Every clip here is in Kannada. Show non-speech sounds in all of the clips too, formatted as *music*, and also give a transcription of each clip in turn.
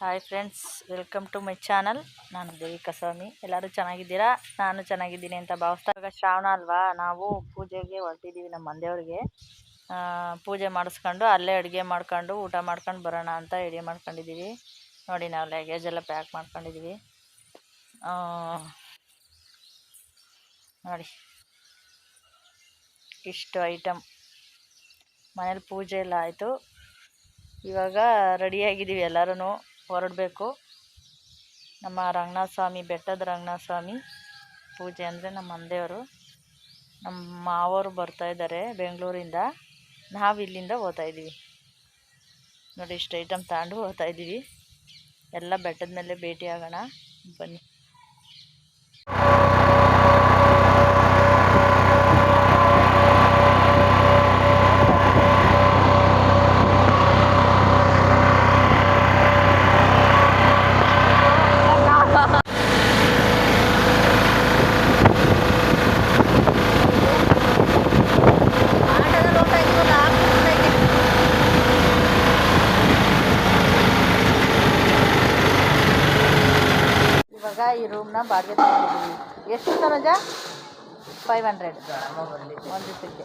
Hi friends welcome to my channel ನಾನು ದೇವಿಕಾ ಸ್ವಾಮಿ. ಎಲ್ಲರೂ ಚೆನ್ನಾಗಿದ್ದೀರಾ? ನಾನು ಚೆನ್ನಾಗಿದ್ದೀನಿ ಅಂತ ಭಾವಿಸ್ತಾ ಶ್ರಾವಣ ಅಲ್ವಾ? ನಾವು ಪೂಜೆಗೆ ಹೊರಟಿದ್ದೀವಿ ನಮ್ಮ ಮಂದೆಯವ್ರಿಗೆ ಪೂಜೆ ಮಾಡಿಸ್ಕೊಂಡು ಅಲ್ಲೇ ಅಡುಗೆ ಮಾಡ್ಕೊಂಡು, ಊಟ ಮಾಡ್ಕೊಂಡು ಬರೋಣ ಅಂತ ರೆಡಿ ಮಾಡ್ಕೊಂಡಿದ್ದೀವಿ. ನೋಡಿ ನಾವು ಲಗೇಜ್ ಎಲ್ಲ ಪ್ಯಾಕ್ ಮಾಡ್ಕೊಂಡಿದ್ದೀವಿ. ನೋಡಿ. ಇಷ್ಟು ಐಟಮ್ ಮನೇಲಿ ಪೂಜೆ ಎಲ್ಲ ಆಯಿತು. ಇವಾಗ ರೆಡಿಯಾಗಿದ್ದೀವಿ ಎಲ್ಲರೂ ಹೊರಡಬೇಕು. ನಮ್ಮ ರಂಗನಾಥ ಸ್ವಾಮಿ ಬೆಟ್ಟದ ರಂಗನಾಥ ಸ್ವಾಮಿ ಪೂಜೆ ಅಂದರೆ ನಮ್ಮ ಅಂದೆಯವರು ನಮ್ಮ ಮಾವರು ಬರ್ತಾ ಇದ್ದಾರೆ ಬೆಂಗಳೂರಿಂದ. ನಾವು ಇಲ್ಲಿಂದ ಹೋಗ್ತಾ ಇದ್ದೀವಿ. ನೋಡಿ, ಇಷ್ಟು ಐಟಮ್ ತಗೊಂಡು ಹೋಗ್ತಾ ಇದ್ದೀವಿ. ಎಲ್ಲ ಬೆಟ್ಟದ ಮೇಲೆ ಭೇಟಿ ಆಗೋಣ. ಬನ್ನಿ ಇವಾಗ ಈ ರೂಮ್ನ ಬಾಡಿಗೆ ತಗೊಂಡಿದ್ದೀವಿ ಎಷ್ಟು ತನಜ ಫೈವ್ ಹಂಡ್ರೆಡ್ ಒಂದು ದಿವಸಕ್ಕೆ.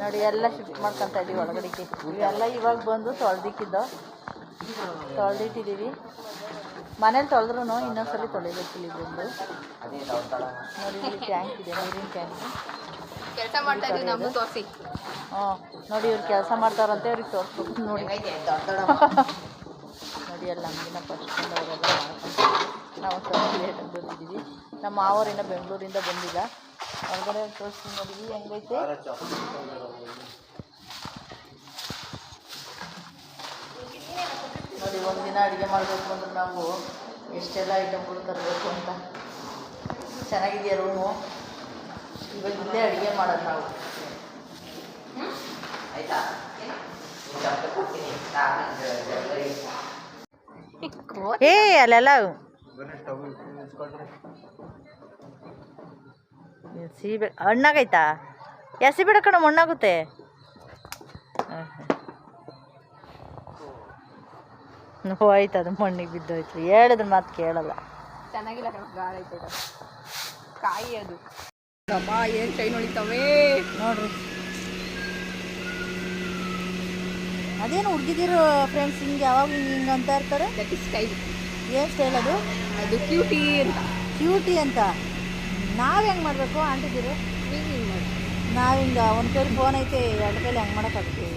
ನೋಡಿ ಎಲ್ಲ ಶಿಫ್ಟ್ ಮಾಡ್ಕೊತಾ ಇದ್ದೀವಿ ಒಳಗಡೆಗೆ. ಇವೆಲ್ಲ ಇವಾಗ ಬಂದು ತೊಳೆದಿಕ್ಕಿದ್ದು. ತೊಳೆದಿಟ್ಟಿದ್ದೀವಿ ಮನೇಲಿ ತೊಳೆದ್ರೂ ಇನ್ನೊಂದ್ಸಲ ತೊಳಿಬೇಕು ಇಲ್ಲಿ ಬಂದು. ನೋಡಿ ಇಲ್ಲಿ ಟ್ಯಾಂಕ್ ಇದೆ ನೀರಿನ ಟ್ಯಾಂಕ್ ಕೆಲಸ ಮಾಡ್ತಾ ಇದೀವಿ ನಮ್ದು ತೋರಿಸಿ. ಹ್ಞೂ ನೋಡಿ ಇವ್ರು ಕೆಲಸ ಮಾಡ್ತಾರಂತೆ ಅವ್ರಿಗೆ ತೋರಿಸ್ಬೇಕು ನೋಡಿ. *laughs* ಅಂಗಡಿನ ಪಚ್ಕೊಂಡು ಅವರೆಲ್ಲ ಮಾಡ್ಕೊಂಡು ನಾವು ಸ್ವಲ್ಪ ಲೇಟಾಗಿ ಬಂದಿದ್ದೀವಿ. ನಮ್ಮ ಮಾವರಿಂದ ಬೆಂಗಳೂರಿಂದ ಬಂದಿಲ್ಲ. ಹೊರಗಡೆ ತೋರಿಸ್ತೀನಿ ನೋಡಿದ್ವಿ. ಹೆಂಗೈತೆ? ನೋಡಿ ಒಂದಿನ ಅಡುಗೆ ಮಾಡಬೇಕು ಅಂದ್ರೆ ನಾವು ಎಷ್ಟೆಲ್ಲ ಐಟಮ್ಗಳು ತರಬೇಕು ಅಂತ. ಚೆನ್ನಾಗಿದೆಯಾ ರೂಮು? ಇವಾಗ ಇಲ್ಲೇ ಅಡುಗೆ ಮಾಡೋದು ನಾವು. ಏ ಅಲ್ಲೆಲ್ಲ ಸೀಬೆ ಹಣ್ಣಾಗೈತಾ? ಎಸಿ ಬಿಡ ಕಣ ಮಣ್ಣಾಗುತ್ತೆ. ಹೋಯ್ತು ಅದು ಮಣ್ಣಿಗೆ ಬಿದ್ದೋಯ್ತು. ಹೇಳಿದ್ರೆ ಮಾತು ಕೇಳಲ್ಲ. ಚೆನ್ನಾಗಿಲ್ಲ ಗಾಳಿ ಕಾಯಿ ಅದು. ಏನ್ ಚೈನ್ ಹೊಳಿತಾವೆ ನೋಡ್ರಿ. ಅದೇನು ಹುಡುಗಿದಿರು ಫ್ರೆಂಡ್ಸ್ ಹಿಂಗೆ ಯಾವಾಗ ಹಿಂಗೆ ಅಂತ ಇರ್ತಾರೆ? ದಟ್ ಇಸ್ ಸ್ಟೈಲ್ ಏನು ಸ್ಟೈಲ್ ಅದು? ಅದು ಕ್ಯೂಟಿ ಅಂತ. ಕ್ಯೂಟಿ ಅಂತ. ನಾವು ಹೆಂಗೆ ಮಾಡಬೇಕು ಆಂಟಿದಿರು? ಹಿಂಗೆ ಹಿಂಗೆ ಮಾಡಿ ನಾವು ಹಿಂಗೆ ಒಂದು ಕೈಲಿ ಫೋನ್ ಐತೆ ಎರಡು ಕೈಲಿ ಹೆಂಗೆ ಮಾಡೋಕ್ಕಾಗ್ತೀವಿ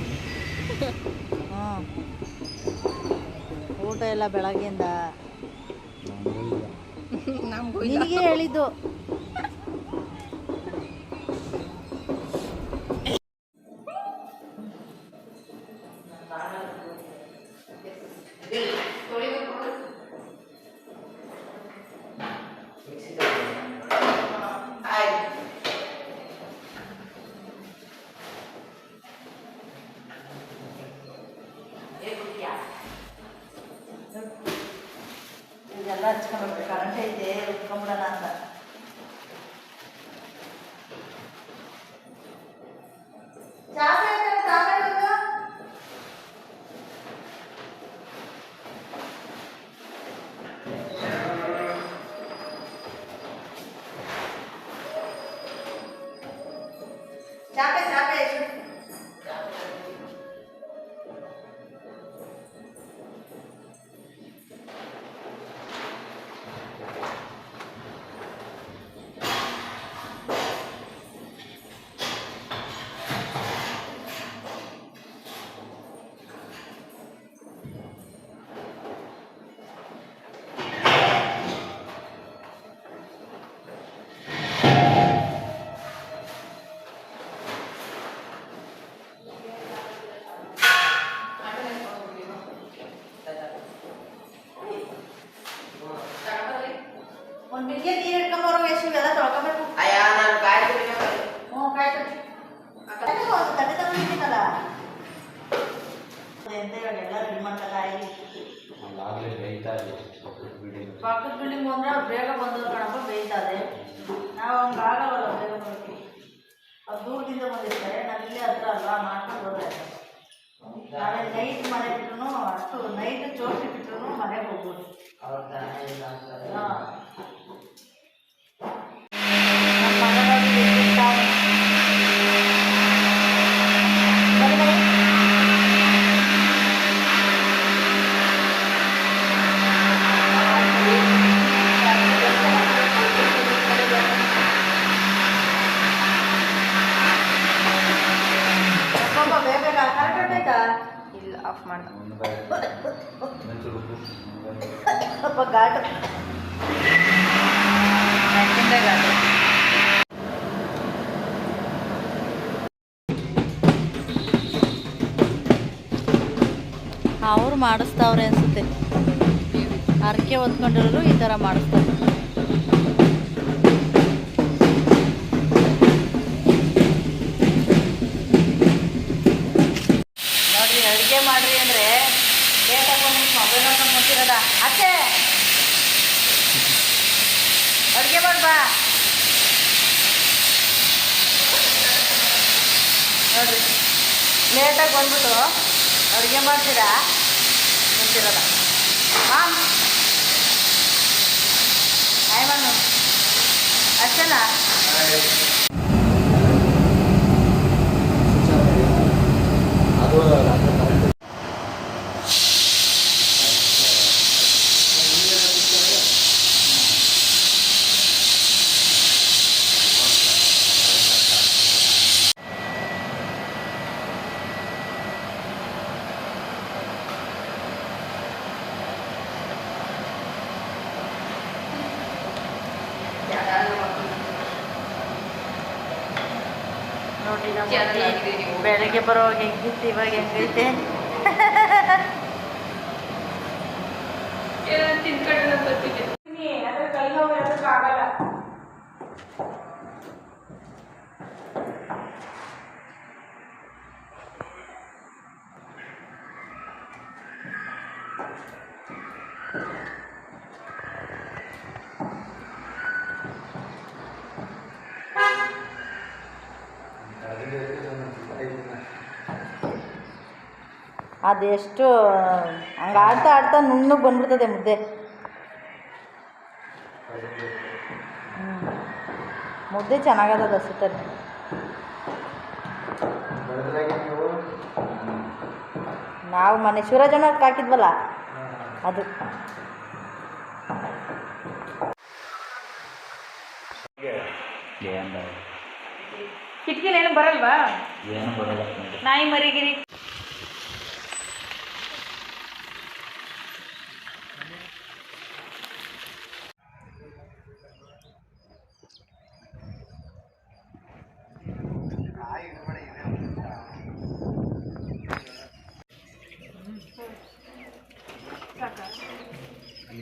ಹ್ಞೂ ಊಟ ಎಲ್ಲ ಬೆಳಗ್ಗೆಯಿಂದ. ನಮಗೂ *laughs* ನಿನಗೆ ಹೇಳಿದ್ದು. దాచుకున్నప్పుడు కరెంట్ అయితే ಪಕ್ಕದ ಬಿಲ್ಡಿಂಗ್ ಬಂದ್ರೆ ಬೇಗ ಬಂದ್ರು ಕಣಪ್ಪ ಇದೆ. ನಾವು ಹಂಗೆ ಆಗಲ್ಲ ಬೇಗ ಬರ್ತೀವಿ ಅವ್ರು ದೂರದಿಂದ ಬಂದಿರ್ತಾರೆ ನಾನು ಇಲ್ಲೇ ಹತ್ರ ಅಲ್ವಾ ಮಾಡ್ಕೊಂಡು ಹೋದ್ರೆ. ನಾಳೆ ನೈಟ್ ಮನೆ ಬಿಟ್ರು ಅಷ್ಟು ನೈಟ್ ಜೋಡಿಸಿ ಬಿಟ್ರು ಹೋಗ್ಬೋದು. ಹಾಂ ನಮ್ಮ ಮನೆಯವ್ರಿಗೆ ಇಷ್ಟ ಬನ್ನಿ ಬನ್ನಿ ಇಲ್ಲ ಆಫ್ ಮಾಡ್ದೆ ಅವ್ರು ಮಾಡಿಸ್ತಾವ್ರೆ ಅನ್ಸುತ್ತೆ. ಅರ್ಕೆ ಹೊತ್ಕೊಂಡಿರೋರು ಈ ಥರ ಮಾಡಿಸ್ತಾರೆ. ಅಡುಗೆ ಮಾಡ್ರಿ ಅಂದರೆ ಲೇಟಾಗಿ ಒಂದು ಮೊಬೈಲ್ ನೋಡ್ಕೊಂಡು ಮುಂತಿರೋದ ಅತ್ತೆ! ಅಡುಗೆ ಮಾಡ್ಬಾ ನೋಡ್ರಿ. ಲೇಟಾಗಿ ಬಂದ್ಬಿಟ್ಟು ಅಡುಗೆ ಮಾಡ್ತೀರಾ? ಮುಂತಿರೋದ ಹಾಂ ಮಣ್ಣು ಅಷ್ಟೇನಾ ಬೆಳಗ್ಗೆ ಬರೋವಾಗ ಹೆಂಗಿತ್ತು ಇವಾಗ ಹೆಂಗೈತೆ? ತಿನ್ಕೊಂಡು ಅದ್ರ ಕೈ ನೋವು ಆಗಲ್ಲ ಅದೆಷ್ಟು ಹಂಗೆ ಆಡ್ತಾ ಆಡ್ತಾ ನುಣ್ಣಗೆ ಬಂದ್ಬಿಡ್ತದೆ ಮುದ್ದೆ. ಹ್ಞೂ ಮುದ್ದೆ ಚೆನ್ನಾಗದ ಅನಿಸುತ್ತದೆ ನಾವು? ಮನೆ ಶಿವರಾಜನ ಹಾಕಿದ್ವಲ್ಲ? ಅದು. ಕಿಟಕಿಲೇನು ಬರಲ್ವಾ? ಏನು ಬರಲ್ಲ. ನಾಯಿ ಮರಿಗಿರಿ.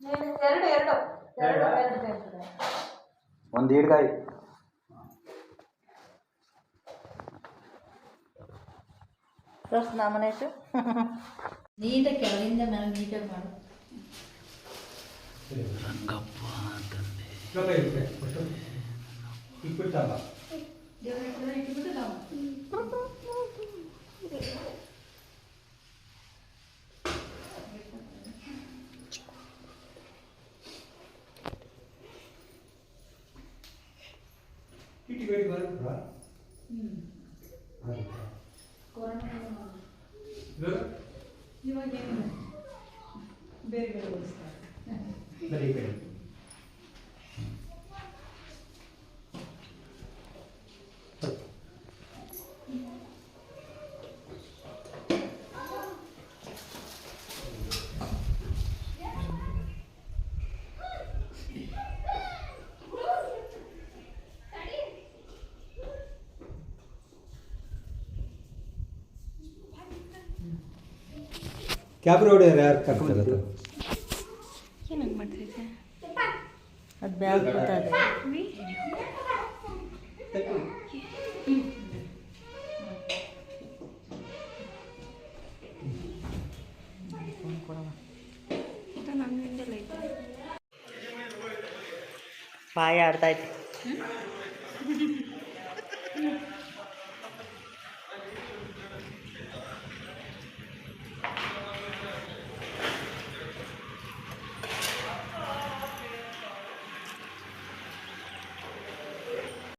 ಎರಡು ಎರಡು ಒಂದು ಈಡ್ಗಾಯಿ ತೋರ್ಸ್ ನಾ ಮನೆ ಆಯ್ತು ನೀಟಾಗಿ ಕೆಳಗಿಂದ ಮೇಲೆ ನೀಟಾಗಿ ಮಾಡು ಟಿ ಗಾಡಿ ಬರುತ್ತಾ? ಇವಾಗ ಏನು? ಬೇರೆ ಬೇರೆ ಕ್ಯಾಬ್ರ ಹೊಡೆಯರು ಯಾರು ಕರ್ಕೊಂಡು ಏನಂಗೆ ಮಾಡ್ತಿದ್ದೆ ಅದು ಬ್ಯಾಗ್ ಗೊತ್ತಾದೆ ಪಾಯ ಆಡ್ತಾಯ್ತು